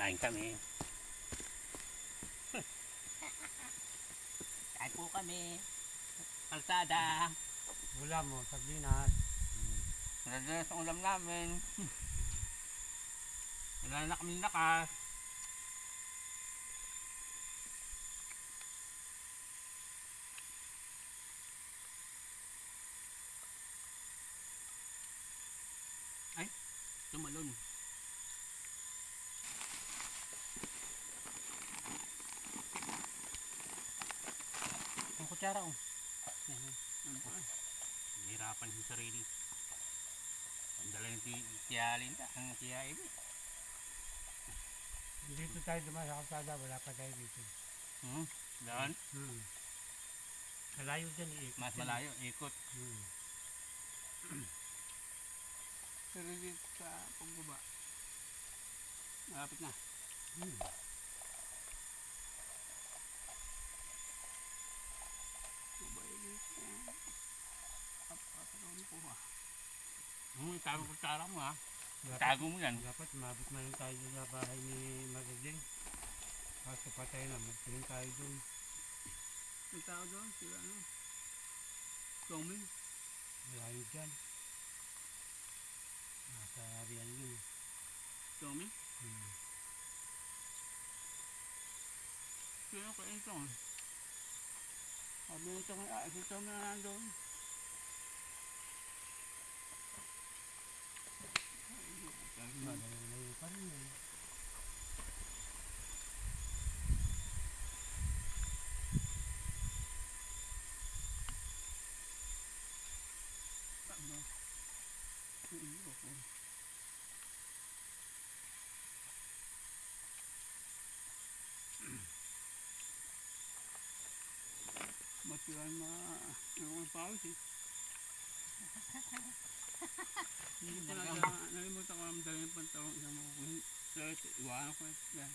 Kain kami. Kain po kami. Kalsada. Ulam mo, sardinas. Nadalas ang ulam namin. Wala na kami lakas. Ay, tumalon. Kutsara ko. Hirapan yung sarili. Ang dala yung tiyalin ta, ang tiyain. Dito tayo dumaan sa kalsada, wala pa tayo dito. Hmm, doon, Hmm. Malayo dyan eh. mas malayo, ikot. Hmm. Pero dito sa pagbaba, malapit na. Hmm. Babay dito. Kapatulong ko ha. Hmm, itago ko tsara mo ha. Dapat, Itago mo yan. dapat mabot na lang tayo dun sa bahay ni Marilyn. Kaso patay na, magtingin tayo dun. Ang tao doon, sila ano? Sawmill. Malayo dyan. Nasa riyan yun. Sawmill? Hmm. Sino ko ito? Sabi nito ko, ah, ito na nandun. Malayo pa rin yun. Ano? Iiyo ko. Matiwan ma... Ano ang pawis eh. Hindi na nalimutan ko ang dala yung pantalong isang mo ko. Shirt, iwanan ko na yan.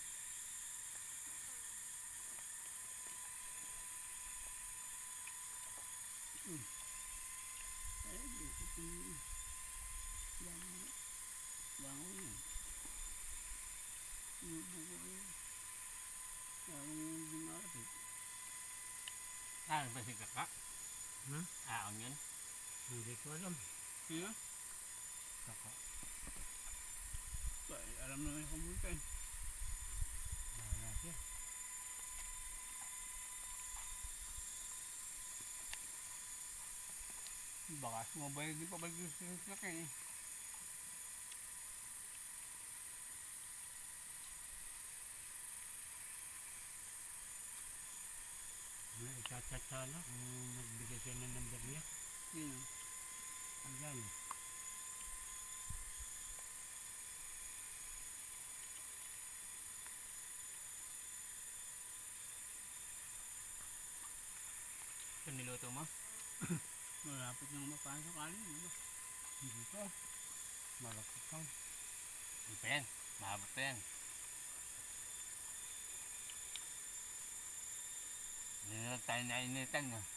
Ay, ito yung... Bango. Bango yun. Inubo ko yun. Bango yung dumapit. Ah, ba si kaka? Hmm? Ah, ang yun? Hindi ko alam. Sino? Saka, Ay, alam naman yung kumulkan. wala siya. Baka sumabay din pa balik sa laki eh. Ichat-chat sana kung nagbigay siya ng number niya. Sino? Ayan. Ito niluto mo? Malapit nang mapasok kanin. Ano? Hindi pa. Malapit lang. Hindi pa yan. Mahabot pa yan. Hindi na tayo nainitan na.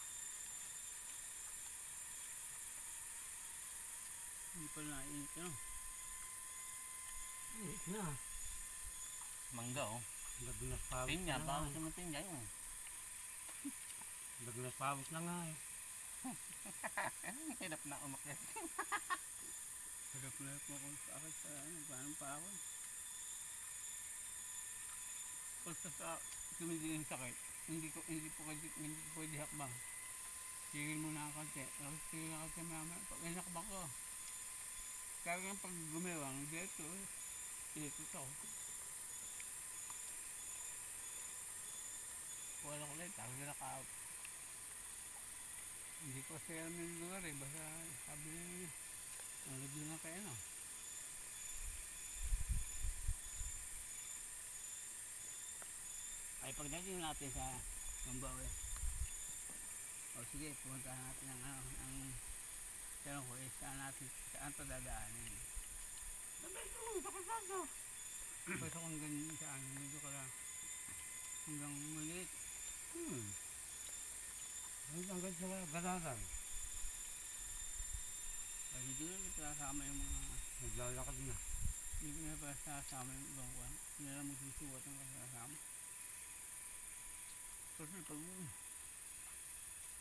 Hindi pa nainit ano? Init na. Mangga oh. Lagnas pawis Pinya, na nga. sa mga pinya yun. Lagnas pawis na nga eh. Hirap na umakyat. Hirap na hirap ako sa akin sa ano, paano pa ako. Basta sa tumigil yung sakit, hindi ko hindi po pwede hindi ko pwede hakbang. Tigil mo na ang konti. Tapos tigil na konti mamaya. Pag inakbang ko. Kaya pag gumewang, dito, dito to. Wala ko lang, tawag na ka hindi ko alam yung lugar eh. Basta sabi niya, ano doon na kayo no? Ay pagdating natin sa Mambawe. O sige, pumunta natin ang ano, ang tanong ko eh, saan natin, saan to dadaanin? Sabi ito, sa kalsada. Basta kung ganyan saan, medyo ka lang hanggang maliit. Hmm. Ay, hanggang sa galagan. Kasi doon na kasama yung mga Naglalakad na. Hindi ko na pa sasama yung ibang kwan. Hindi na magsusuwat ng kasasama. Kasi pag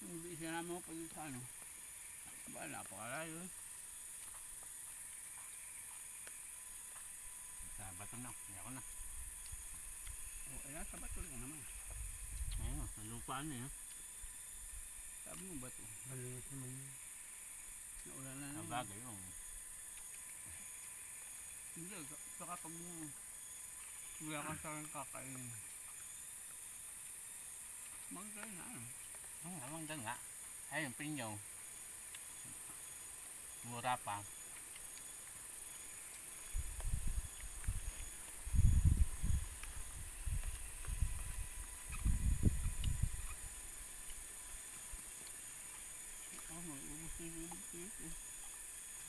yung isa namin ako pag sa ano, ba, napakalayo eh. Sa bato na. Hindi ako na. O, eh, nasa bato lang naman. Ayun, sa lupaan na yun. Sabi mo bato. Malinis naman yun. Naulan na na bagay yung Hindi, sa- saka pag wala kang sa akin kakain. Magkain na ano. Oh, amang dan nga. Ayun, pinyaw. Mura pa.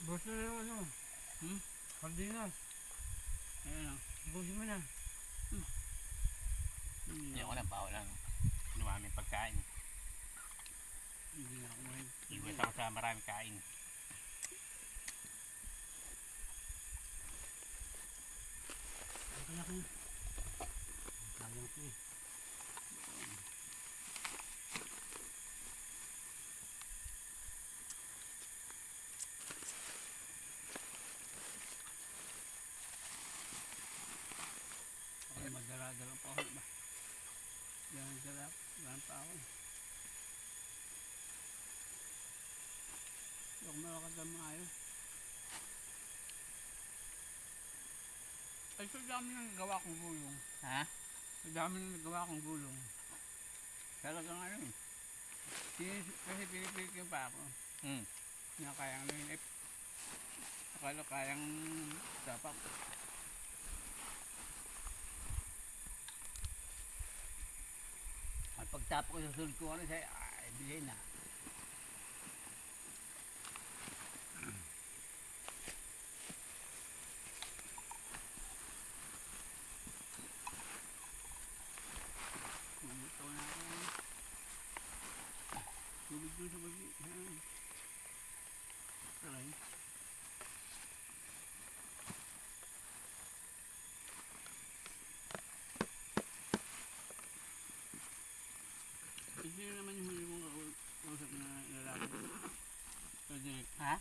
Mag-ubos na yung ano. Hmm? Sardinas. Ayan o. Buso mo na. Hindi Hindi ako na, bawal lang. Dumami pagkain. Hindi ako. Iwas ako sa maraming kain. Ang laki. Sayang ko eh. Ako magdala-dala pa ako ba? Ganun pa ako. Hindi ako malakad ng maayos. Ay, sa dami nang nagawa kong gulong. Ha? Sa dami nang nagawa kong gulong. Talagang ano eh. Sinis- Kasi pinipilit pa ako. Hmm. Na kayang yun eh. Akala kayang dapat. Pagtapos sa sulod ko, ano siya, ay, bigay na. Ito na ako. Tulog doon sa bagi. Ayan. Aray. Eh, Sino naman yung huli mong kausap na lalaki? Pwede. Ha?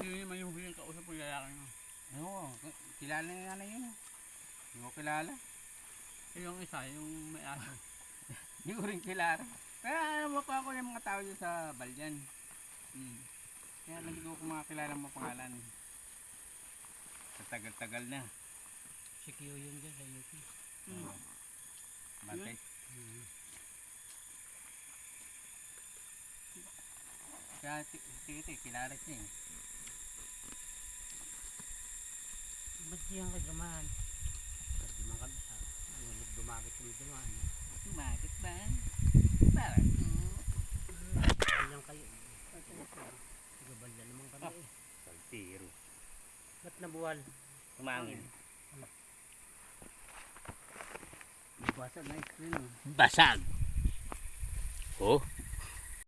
Sino naman yung huli kausap mong lalaki mo? Oo, kilala na na yun. Hindi ko kilala. Eh, yung isa, yung may aso. Hindi ko rin kilala. Kaya alam mo pa ako yung mga tao dyan sa Balyan. Hmm. Kaya lang hindi ko kumakilala mo pangalan. Sa tagal-tagal na. Si Kiyo yun dyan sa UP. Hmm. Oo. Bantay. Hmm. Kaya ti- titi, kilala siya eh. Ba't diyan ka dumaan? Kasi dumaan kami sa... Dumagit kami dumaan. Tumagot ba? Parang Kanyang kayo. Tagabalya naman kami eh. Saltiro. Ba't nabuwal? Tumangin. Basag na mo. Basag. Oh,